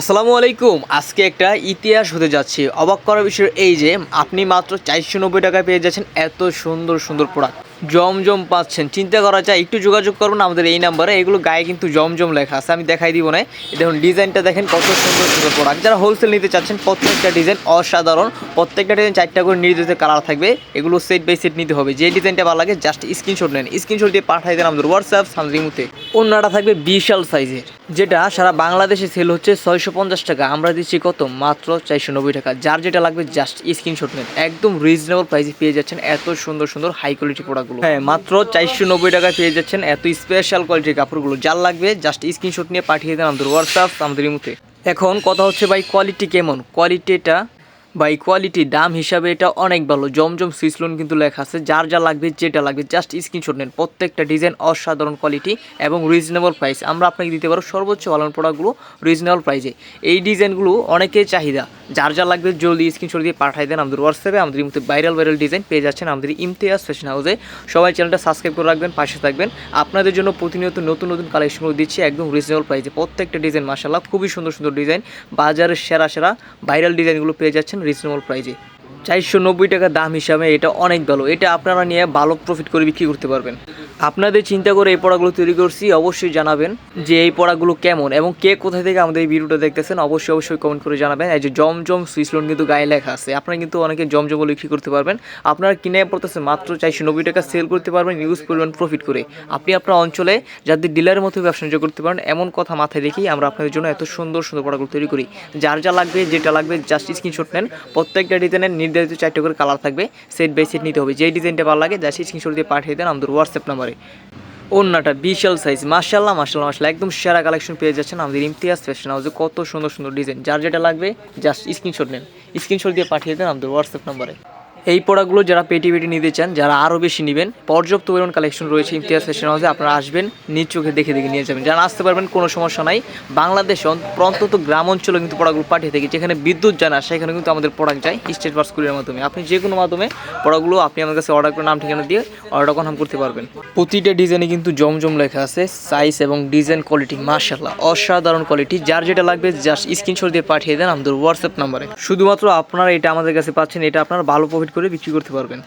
আসসালামু আলাইকুম। আজকে একটা ইতিহাস হতে যাচ্ছে। অবাক করার বিষয় এই যে, আপনি মাত্র চারশো নব্বই টাকায় পেয়ে যাচ্ছেন এত সুন্দর সুন্দর প্রোডাক্ট জমজম পাচ্ছেন। চিন্তা করা যায়, একটু যোগাযোগ করুন আমাদের এই নাম্বারে এগুলো গায়ে কিন্তু জমজম লেখা আছে, আমি দেখাই দিব না। দেখুন ডিজাইনটা দেখেন কত সুন্দর সুন্দর প্রোডাক্ট যারা হোলসেল নিতে চাচ্ছেন, প্রত্যেকটা ডিজাইন অসাধারণ। প্রত্যেকটা ডিজাইন চারটা করে নির্দিষ্ট কালার থাকবে। এগুলো সেট বাই সেট নিতে হবে। যে ডিজাইনটা ভালো লাগে জাস্ট স্ক্রিনশট নেন। স্ক্রিনশট দিয়ে পাঠাই দেন আমাদের হোয়াটসঅ্যাপ সামরিমুতে অন্যটা থাকবে বিশাল সাইজের যেটা সারা বাংলাদেশে সেল হচ্ছে ছয়শো পঞ্চাশ টাকা। আমরা দিচ্ছি কত? মাত্র চারশো নব্বই টাকা। যার যেটা লাগবে জাস্ট স্ক্রিনশট নেন একদম রিজনেবল প্রাইসে পেয়ে যাচ্ছেন এত সুন্দর সুন্দর হাই কোয়ালিটি প্রোডাক্টগুলো হ্যাঁ মাত্র চারশো নব্বই টাকায় পেয়ে যাচ্ছেন এত স্পেশাল কোয়ালিটির কাপড়গুলো। যার লাগবে জাস্ট স্ক্রিনশট নিয়ে পাঠিয়ে দেন আমাদের হোয়াটসঅ্যাপ আমাদের ইমুতে। এখন কথা হচ্ছে ভাই কোয়ালিটি কেমন? কোয়ালিটিটা বাই কোয়ালিটি দাম হিসাবে এটা অনেক ভালো। জমজম সুইসলোন কিন্তু লেখা আছে। যার যা লাগবে, যেটা লাগবে জাস্ট স্ক্রিনশট নেন। প্রত্যেকটা ডিজাইন অসাধারণ কোয়ালিটি এবং রিজনেবল প্রাইস আমরা আপনাকে দিতে পারব সর্বোচ্চ ভালো প্রোডাক্টগুলো রিজনেবল প্রাইসে এই ডিজাইনগুলো অনেকের চাহিদা। যার যা লাগবে, জলদি স্ক্রিনশট দিয়ে পাঠাই দেন আমাদের হোয়াটসঅ্যাপে আমাদের মধ্যে ভাইরাল ভাইরাল ডিজাইন পেয়ে যাচ্ছেন আমাদের ইমতিয়াজ ফ্যাশন হাউসে সবাই চ্যানেলটা সাবস্ক্রাইব করে রাখবেন, পাশে থাকবেন। আপনাদের জন্য প্রতিনিয়ত নতুন নতুন কালেকশনগুলো দিচ্ছি একদম রিজনেবল প্রাইসে প্রত্যেকটা ডিজাইন মাসাল্লাহ খুবই সুন্দর সুন্দর ডিজাইন বাজারের সেরা সেরা ভাইরাল ডিজাইনগুলো পেয়ে যাচ্ছেন রিজনেবল প্রাইসে চারশো নব্বই টাকা দাম হিসাবে এটা অনেক ভালো। এটা আপনারা নিয়ে ভালো প্রফিট করে বিক্রি করতে পারবেন। আপনাদের চিন্তা করে এই পড়াগুলো তৈরি করছি, অবশ্যই জানাবেন যে এই পড়াগুলো কেমন এবং কে কোথায় থেকে আমাদের এই ভিডিওটা দেখতেছেন, অবশ্যই অবশ্যই কমেন্ট করে জানাবেন। এই যে জমজম সুইসলোন কিন্তু গায়ে লেখা আছে। আপনারা কিন্তু অনেকে জমজম বিক্রি করতে পারবেন। আপনারা কিনে পড়তেছে মাত্র চারশো নব্বই টাকা সেল করতে পারবেন ইউজ পরিমাণ প্রফিট করে। আপনি আপনার অঞ্চলে যাদের ডিলারের মতো ব্যবসা করতে পারেন, এমন কথা মাথায় রেখেই আমরা আপনাদের জন্য এত সুন্দর সুন্দর পড়াগুলো তৈরি করি। যার যা লাগবে, যেটা লাগবে জাস্ট স্ক্রিনশট নেন, প্রত্যেকটা ডিজাইনের নির্ধারিত চারটে করে কালার থাকবে সেট বাই সেট নিতে হবে। যেই ডিজাইনটা ভালো লাগে যা জাস্ট স্ক্রিনশট দিয়ে পাঠিয়ে দেন আমাদের হোয়াটসঅ্যাপ নাম্বারে অন্যটা বিশাল সাইজ মার্শাল্লাহ মার্শাল্লাহ মার্শাল্লাহ একদম সেরা কালেকশন পেয়ে যাচ্ছেন আমাদের ইমতিয়াজ ফ্যাশন হাউসে কত সুন্দর সুন্দর ডিজাইন যার যেটা লাগবে জাস্ট স্ক্রিনশট নেন। স্ক্রিনশট দিয়ে পাঠিয়ে দেন আমাদের হোয়াটসঅ্যাপ নাম্বারে এই প্রোডাক্টগুলো যারা পেটি পেটি নিতে চান, যারা আরও বেশি নেবেন, পর্যাপ্ত পরিমাণ কালেকশন রয়েছে ইমতিয়াজ ফ্যাশন হাউসে আপনারা আসবেন, নিজ চোখে দেখে দেখে নিয়ে যাবেন। যারা আসতে পারবেন, কোনো সমস্যা নাই। বাংলাদেশ অন্ত- অন্তত গ্রাম অঞ্চলে কিন্তু প্রোডাক্টগুলো পাঠিয়ে থাকি, যেখানে বিদ্যুৎ জানা সেখানে কিন্তু আমাদের প্রোডাক্ট যায় স্টেট পাস কুরিয়ার মাধ্যমে। আপনি যে কোনো মাধ্যমে প্রোডাক্টগুলো আপনি আমার কাছে অর্ডার করে নাম, ঠিকানা দিয়ে অর্ডার কনফার্ম করতে পারবেন। প্রতিটা ডিজাইনে কিন্তু জমজম লেখা আছে সাইজ এবং ডিজাইন কোয়ালিটি মার্শাল্লাহ অসাধারণ কোয়ালিটি যার যেটা লাগবে জাস্ট স্ক্রিনশট দিয়ে পাঠিয়ে দেন আমাদের হোয়াটসঅ্যাপ নাম্বারে শুধুমাত্র আপনারা এটা আমাদের কাছে পাচ্ছেন, এটা আপনারা ভালো প্রফিট করে বিক্রি করতে পারবেন।